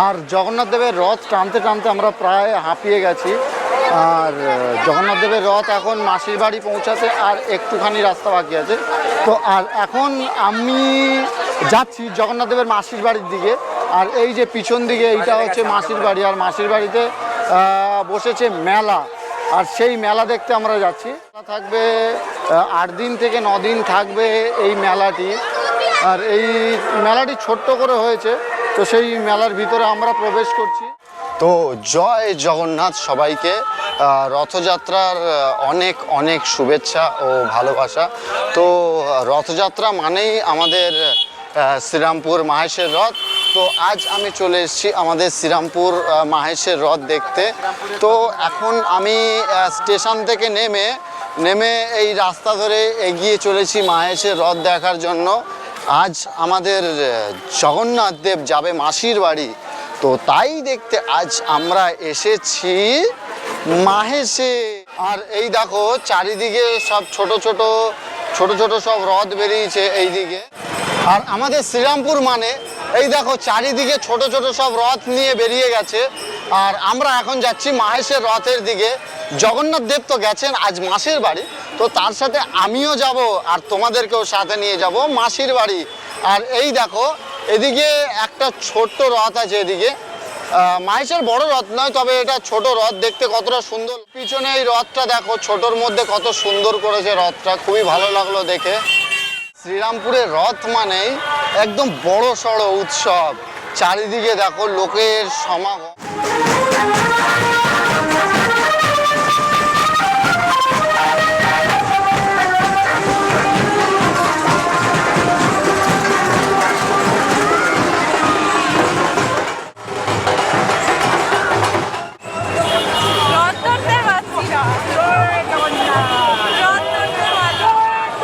আর জগন্নাথ দেবের রথ টানতে টানতে আমরা প্রায় হাঁপিয়ে গেছি। আর জগন্নাথ দেবের রথ এখন মাসির বাড়ি পৌঁছাতে আর একটুখানি রাস্তা বাকি আছে। তো, আর এখন আমি যাচ্ছি জগন্নাথ দেবের মাসির বাড়ির দিকে। আর এই যে পিছন দিকে এইটা হচ্ছে মাসির বাড়ি। আর মাসির বাড়িতে বসেছে মেলা। আর সেই মেলা দেখতে আমরা যাচ্ছি। থাকবে আট দিন থেকে দিন থাকবে এই মেলাটি। আর এই মেলাটি ছোট্ট করে হয়েছে। তো সেই মেলার ভিতরে আমরা প্রবেশ করছি। তো জয় জগন্নাথ সবাইকে। রথযাত্রার অনেক অনেক শুভেচ্ছা ও ভালোবাসা। তো রথযাত্রা মানেই আমাদের শ্রীরামপুর মাহেশের রথ। তো আজ আমি চলে এসেছি আমাদের শ্রীরামপুর মাহেশের রথ দেখতে। তো এখন আমি স্টেশন থেকে নেমে নেমে এই রাস্তা ধরে এগিয়ে চলেছি মাহেশের রথ দেখার জন্য। আজ আমাদের জগন্নাথ দেব যাবে মাসির বাড়ি। তো তাই দেখতে আজ আমরা এসেছি মাহেশে। আর এই দেখো, চারিদিকে সব ছোট ছোট ছোট ছোট সব রথ বেরিয়েছে এইদিকে। আর আমাদের শ্রীরামপুর মানে এই দেখো, চারিদিকে ছোট ছোট সব রথ নিয়ে বেরিয়ে গেছে। আর আমরা এখন যাচ্ছি মাহেশের রথের দিকে। জগন্নাথ দেব তো গেছেন, আজ মাসির বাড়ি। তো তার সাথে আমিও যাব আর তোমাদেরকেও সাথে নিয়ে যাব মাসির বাড়ি। আর এই দেখো, এদিকে একটা ছোট্ট রথ আছে এদিকে। মাহেশের বড় রথ নয়, তবে এটা ছোট রথ, দেখতে কতটা সুন্দর। পিছনে এই রথটা দেখো, ছোটর মধ্যে কত সুন্দর করেছে রথটা, খুবই ভালো লাগল দেখে। শ্রীরামপুরের রথ মানেই একদম বড় সড়ো উৎসব। চারিদিকে দেখো লোকের সমাগম।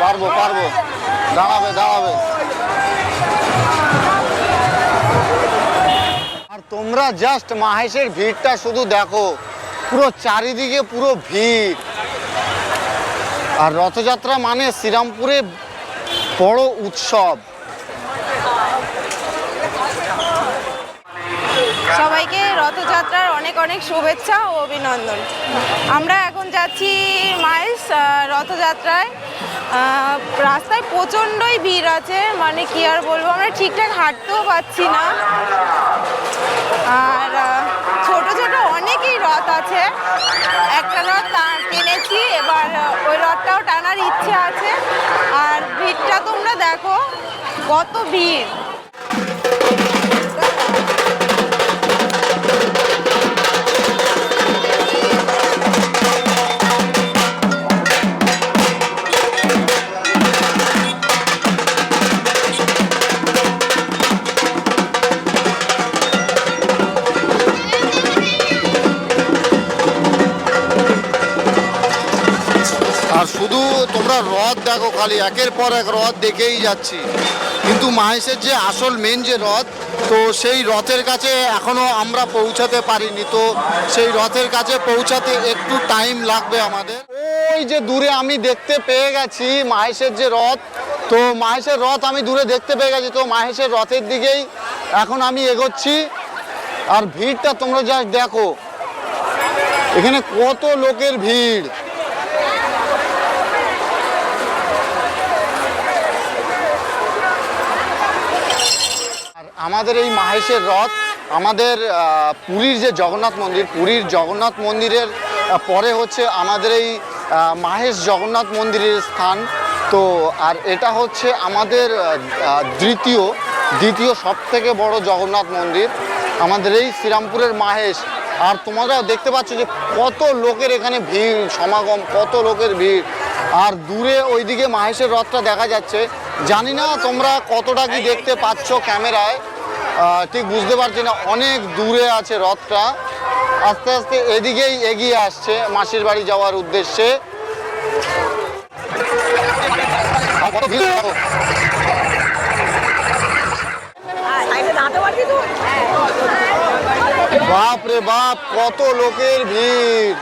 পারব পারব। দাঁড়াবে দাঁড়াবে। তোমরা জাস্ট মাহেশের ভিড়টা শুধু দেখো। পুরো চারিদিকে পুরো ভিড়। আর রথযাত্রা মানে শ্রীরামপুরে বড় উৎসব। সবাইকে রথযাত্রার অনেক অনেক শুভেচ্ছা ও অভিনন্দন। আমরা এখন যাচ্ছি আহ, রথযাত্রায়। রাস্তায় প্রচণ্ডই ভিড় আছে মানে কি আর বলব, আমরা ঠিকঠাক হাঁটতেও পাচ্ছি না। আর ছোট ছোট অনেকই রথ আছে। একটা রথ টেনেছি, এবার ওই রথটাও টানার ইচ্ছে আছে। আর ভিড়টা তোমরা দেখো, কত ভিড়। খালি একের পর এক রথ দেখেই যাচ্ছি। কিন্তু মাহেশের যে আসল মেন যে রথ, তো সেই রথের কাছে এখনও আমরা পৌঁছাতে পারিনি। তো সেই রথের কাছে পৌঁছাতে একটু টাইম লাগবে আমাদের। ওই যে দূরে আমি দেখতে পেয়ে গেছি মাহেশের যে রথ। তো মাহেশের রথ আমি দূরে দেখতে পেয়ে গেছি। তো মাহেশের রথের দিকেই এখন আমি এগোচ্ছি। আর ভিড়টা তোমরা যা দেখো। এখানে কত লোকের ভিড়। আমাদের এই মাহেশের রথ, আমাদের পুরীর যে জগন্নাথ মন্দির, পুরীর জগন্নাথ মন্দিরের পরে হচ্ছে আমাদের এই মাহেশ জগন্নাথ মন্দিরের স্থান। তো, আর এটা হচ্ছে আমাদের দ্বিতীয় দ্বিতীয় সব থেকে বড় জগন্নাথ মন্দির। আমাদের এই শ্রীরামপুরের মাহেশ, আর তোমরা দেখতে পাচ্ছ যে কত লোকের এখানে ভিড়, সমাগম, কত লোকের ভিড়। আর দূরে ওইদিকে মাহেশের রথটা দেখা যাচ্ছে। জানি না তোমরা কতটা কি দেখতে পাচ্ছ ক্যামেরায়। ঠিক বুঝতে পারছি না অনেক দূরে আছে রথটা আস্তে আস্তে এদিকেই এগিয়ে আসছে মাসির বাড়ি যাওয়ার উদ্দেশ্যে। বাপ রে বাপ কত লোকের ভিড়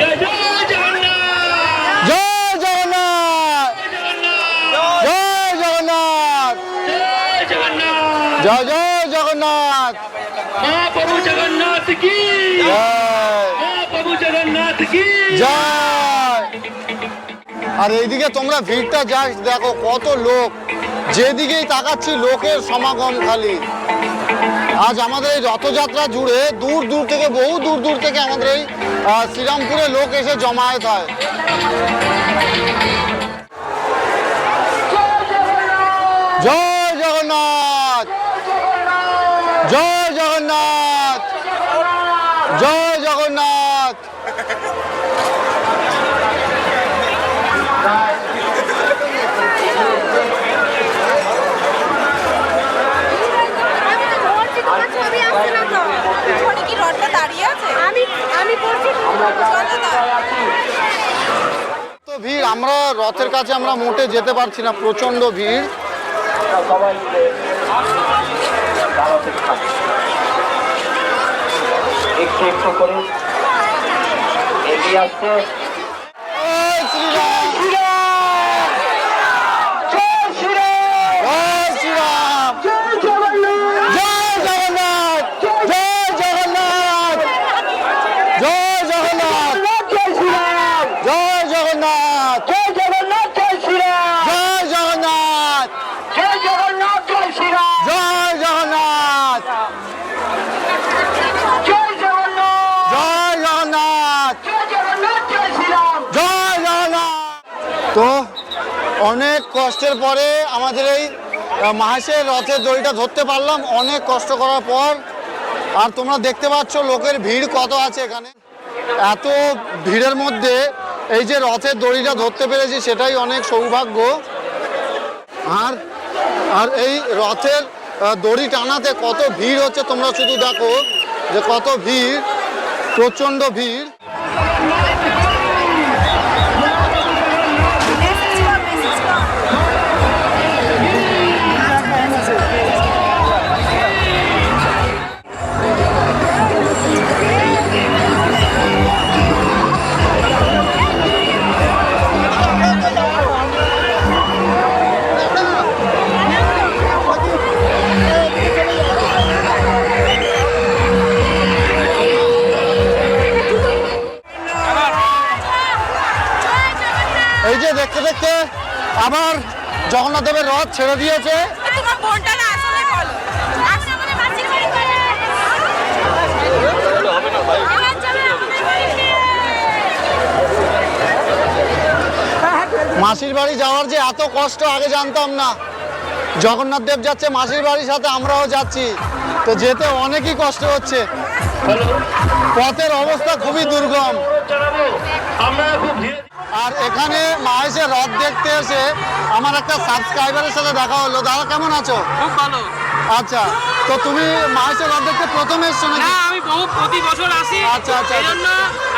জয় জয় জগন্নাথ জয় জগন্নাথ জয় জয় জগন্নাথ। জয় জগন্নাথ কি? মহাপ্রভু জগন্নাথ কি? জয়। আর এইদিকে তোমরা ভিড়টা জাস্ট দেখো কত লোক। যেদিকেই তাকাচ্ছি লোকের সমাগম খালি। আজ আমাদের এই রথযাত্রা জুড়ে দূর দূর থেকে বহু দূর দূর থেকে আমাদের এই শ্রীরামপুরে লোক এসে জমায়েত হয়। জয় জগন্নাথ জয় জগন্নাথ জয় জগন্নাথ। তো ভিড় আমরা রথের কাছে আমরা মোটে যেতে পারছি না প্রচণ্ড ভিড় একটু একটু করে এগিয়ে আসছে জয় শ্রীরাম জয় শ্রীরাম জয় জগন্নাথ জয় জগন্নাথ জয় জগন্নাথ জয় জগন্নাথ জয় জগন্নাথ জয় শ্রীরাম জয় জগন্নাথ জয় জগন্নাথ জয় শ্রীরাম জয় জগন্নাথ জয় জগন্নাথ জয় জগন্নাথ জয় জগন্নাথ জয় শ্রীরাম জয় জগন্নাথ তো অনেক কষ্টের পরে আমাদের এই মাহেশের রথের দড়িটা ধরতে পারলাম। অনেক কষ্ট করার পর। আর তোমরা দেখতে পাচ্ছ লোকের ভিড় কত আছে এখানে। এত ভিড়ের মধ্যে এই যে রথের দড়িটা ধরতে পেরেছি, সেটাই অনেক সৌভাগ্য। আর আর এই রথের দড়ি টানাতে কত ভিড় হচ্ছে তোমরা শুধু দেখো যে কত ভিড়, প্রচণ্ড ভিড়। জগন্নাথ রথ ছেড়ে দিয়েছে। মাসির বাড়ি যাওয়ার যে এত কষ্ট আগে জানতাম না। জগন্নাথ দেব যাচ্ছে মাসির বাড়ির সাথে আমরাও যাচ্ছি। তো যেতে অনেকই কষ্ট হচ্ছে। পথের অবস্থা খুবই দুর্গম। আমরা আর এখানে মাহেশের রথ দেখতে এসে আমার একটা সাবস্ক্রাইবারের সাথে দেখা হলো। দাদা কেমন আছো? খুব ভালো। আচ্ছা তো তুমি মাহেশের রথ দেখতে প্রথমে এসছো না আমি বহু প্রতি বছর আসি। আচ্ছা, আচ্ছা। জন্য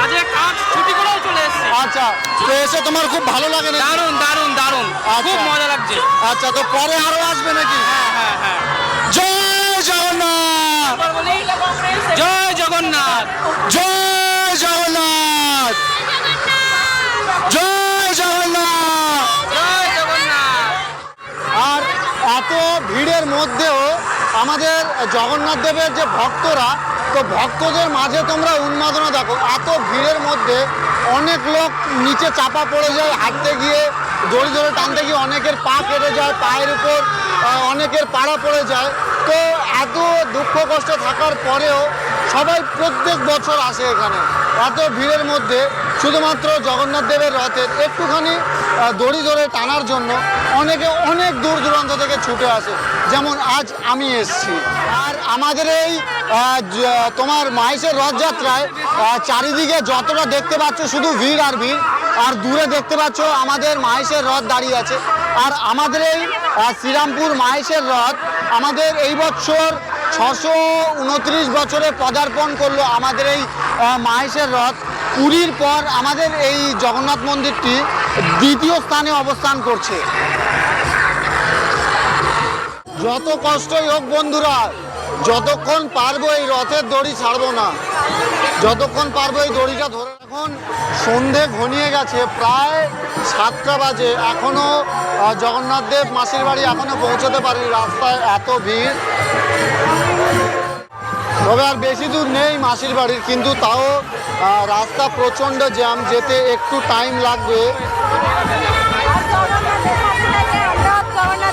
আজকে কাজ ছুটি করেও চলে এসেছি। আচ্ছা তো এসে তোমার খুব ভালো লাগে না দারুণ দারুণ দারুণ। আচ্ছা। খুব মজা লাগছে। আচ্ছা তো পরে আরও আসবে নাকি? হ্যাঁ হ্যাঁ হ্যাঁ। জয় জগন্নাথ! জয় জগন্নাথ! জয় জগন্নাথ! এত ভিড়ের মধ্যেও আমাদের জগন্নাথ দেবের যে ভক্তরা, তো ভক্তদের মাঝে তোমরা উন্মাদনা দেখো। এত ভিড়ের মধ্যে অনেক লোক নিচে চাপা পড়ে যায়, হাঁটতে গিয়ে, দড়ি ধরে টানতে গিয়ে অনেকের পা কেটে যায়, পায়ের উপর অনেকের পাড়া পড়ে যায়। তো এত দুঃখ কষ্ট থাকার পরেও সবাই প্রত্যেক বছর আসে এখানে। এত ভিড়ের মধ্যে শুধুমাত্র জগন্নাথ দেবের রথের। একটুখানি দড়ি ধরে টানার জন্য অনেকে অনেক দূর দূরান্ত থেকে ছুটে আসে। যেমন আজ আমি এসছি। আর আমাদের এই তোমার মাইসের রথযাত্রায় চারিদিকে যতটা দেখতে পাচ্ছ শুধু ভিড় আর ভিড়, আর দূরে দেখতে পাচ্ছ আমাদের মাহেশের রথ দাঁড়িয়ে আছে। আর আমাদের এই শ্রীরামপুর মাহেশের রথ আমাদের এই বছর ছশো উনত্রিশ বছরে পদার্পণ করল আমাদের এই মাহেশের রথ। পুরীর পর আমাদের এই জগন্নাথ মন্দিরটি দ্বিতীয় স্থানে অবস্থান করছে। যত কষ্টই হোক বন্ধুরা, যতক্ষণ পারব এই রথের দড়ি ছাড়বো না। যতক্ষণ পারব এই দড়িটা ধরে এখন সন্ধে ঘনিয়ে গেছে, প্রায় সাতটা বাজে। এখনও জগন্নাথ দেব মাসির বাড়ি এখনও পৌঁছতে পারেনি, রাস্তায় এত ভিড়। তবে আর বেশি দূর নেই মাসির বাড়ির, কিন্তু তাও রাস্তা প্রচণ্ড জ্যাম, যেতে একটু টাইম লাগবে।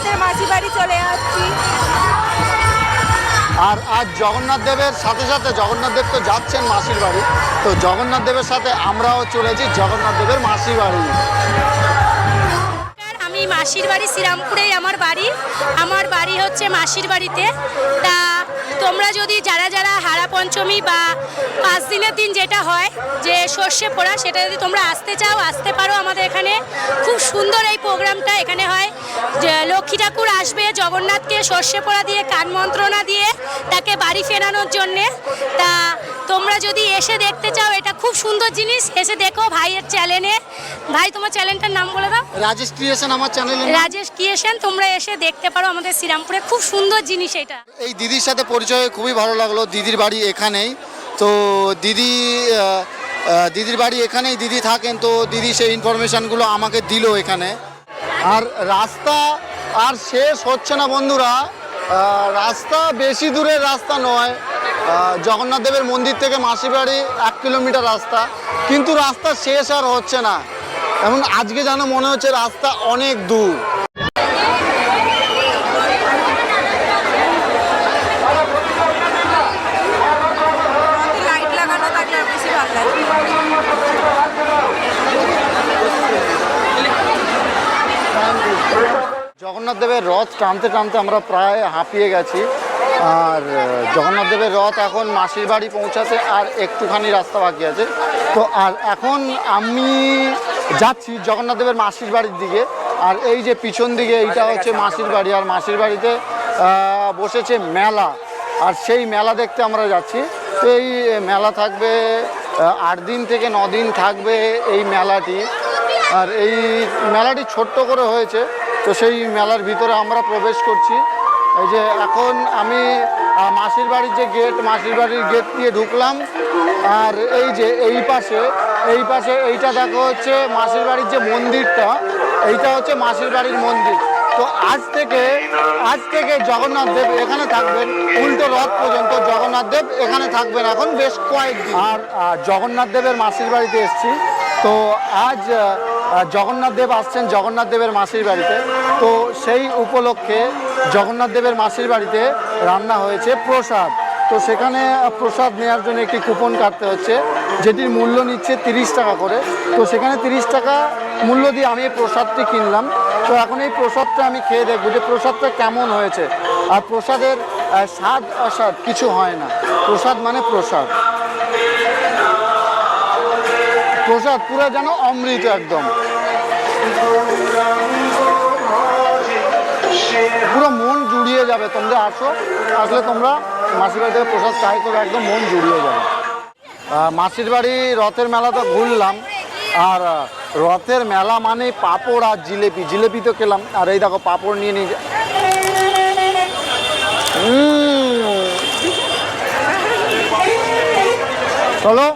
জগন্নাথের মাসি বাড়ি চলে আসছি। আর আজ জগন্নাথ দেবের সাথে সাথে জগন্নাথ দেব তো যাচ্ছেন মাসির বাড়ি তো জগন্নাথ দেবের সাথে আমরাও চলেছি জগন্নাথ দেবের মাসির বাড়ি আমি মাসির বাড়ি শ্রীরামপুরেই আমার বাড়ি। আমার বাড়ি হচ্ছে মাসির বাড়িতে। তা তোমরা যদি যারা যারা হারা পঞ্চমী বা পাঁচ দিনের দিন যেটা হয়, যে সর্ষে পোড়া, সেটা যদি তোমরা আসতে চাও, আসতে পারো আমাদের এখানে। খুব সুন্দর এই প্রোগ্রামটা এখানে হয়। লক্ষ্মী ঠাকুর আসবে জগন্নাথকে সর্ষে পোড়া দিয়ে, কান মন্ত্রণা দিয়ে, তাকে বাড়ি ফেরানোর জন্যে। তা তোমরা যদি এসে দেখতে চাও এটা খুব সুন্দর জিনিস। এসে দেখো ভাইয়ের চ্যানেলে ভাই তোমার চ্যানেলটার নাম বলে দাও। রাজেশ ক্রিয়েশন আমার চ্যানেল রাজেশ কিয়েশন তোমরা এসে দেখতে পারো আমাদের শ্রীরামপুরে। খুব সুন্দর জিনিস এটা। এই দিদির সাথে পরিচয় খুবই ভালো লাগল। দিদির বাড়ি এখানেই। তো দিদি দিদির বাড়ি এখানেই দিদি থাকেন। তো দিদি সেই ইনফরমেশানগুলো আমাকে দিল এখানে। আর রাস্তা আর শেষ হচ্ছে না বন্ধুরা। রাস্তা বেশি দূরের রাস্তা নয়। জগন্নাথ দেবের মন্দির থেকে মাসির বাড়ি এক কিলোমিটার রাস্তা। কিন্তু রাস্তা শেষ আর হচ্ছে না। এবং আজকে যেন মনে হচ্ছে রাস্তা অনেক দূর। জগন্নাথ দেবের রথ টানতে টানতে আমরা প্রায় হাঁপিয়ে গেছি। আর আহ, জগন্নাথ দেবের রথ এখন মাসির বাড়ি পৌঁছাতে আর একটুখানি রাস্তা বাকি আছে। তো আর এখন আমি যাচ্ছি জগন্নাথ দেবের মাসির বাড়ির দিকে। আর এই যে পিছন দিকে এইটা হচ্ছে মাসির বাড়ি। আর মাসির বাড়িতে বসেছে মেলা। আর সেই মেলা দেখতে আমরা যাচ্ছি। তো এই মেলা থাকবে আট দিন থেকে ন দিন থাকবে এই মেলাটি। আর এই মেলাটি ছোট্ট করে হয়েছে। তো সেই মেলার ভিতরে আমরা প্রবেশ করছি। এই যে এখন আমি মাসির বাড়ির যে গেট মাসির বাড়ির গেট দিয়ে ঢুকলাম। আর এই যে এই পাশে এই পাশে এইটা দেখো হচ্ছে মাসির বাড়ির যে মন্দিরটা, এইটা হচ্ছে মাসির বাড়ির মন্দির। তো আজ থেকে আজ থেকে জগন্নাথ দেব এখানে থাকবেন, উল্টো রথ পর্যন্ত জগন্নাথ দেব এখানে থাকবেন এখন বেশ কয়েকদিন। আর জগন্নাথ দেবের মাসির বাড়িতে এসেছি। তো আজ জগন্নাথ দেব আসছেন, জগন্নাথ দেবের মাসির বাড়িতে। তো সেই উপলক্ষে জগন্নাথ দেবের মাসির বাড়িতে রান্না হয়েছে প্রসাদ। তো সেখানে প্রসাদ নেওয়ার জন্য একটি কুপন কাটতে হচ্ছে, যেটির মূল্য নিচ্ছে তিরিশ টাকা করে। তো সেখানে তিরিশ টাকা মূল্য দিয়ে আমি এই প্রসাদটি কিনলাম। তো এখন এই প্রসাদটা আমি খেয়ে দেখব যে প্রসাদটা কেমন হয়েছে। আর প্রসাদের স্বাদ অস্বাদ কিছু হয় না। প্রসাদ মানে প্রসাদ। প্রসাদ পুরো যেন অমৃত একদম। পুরো মন জুড়িয়ে যাবে। তোমরা আসো, আসলে তোমরা মাসির বাড়ি থেকে প্রসাদ ট্রাই করবে একদম মন জুড়িয়ে যাবে। মাসির বাড়ি রথের মেলা তো ঘুরলাম। আর রথের মেলা মানে পাঁপড় আর জিলেপি। জিলেপি তো খেলাম। আর এই দেখো পাঁপড় নিয়ে নিয়ে চলো।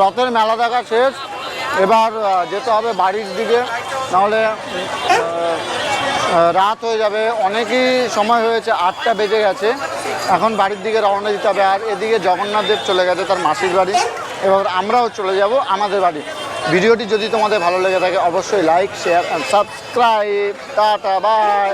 রথের মেলা দেখা শেষ। এবার যেতে হবে বাড়ির দিকে, নাহলে রাত হয়ে যাবে। অনেকই সময় হয়েছে, আটটা বেজে গেছে। এখন বাড়ির দিকে রওনা দিতে হবে। আর এদিকে জগন্নাথ দেব চলে গেছে, তার মাসির বাড়ি। এবার আমরাও চলে যাব আমাদের বাড়ি। ভিডিওটি যদি তোমাদের ভালো লেগে থাকে, অবশ্যই like share and subscribe tata bye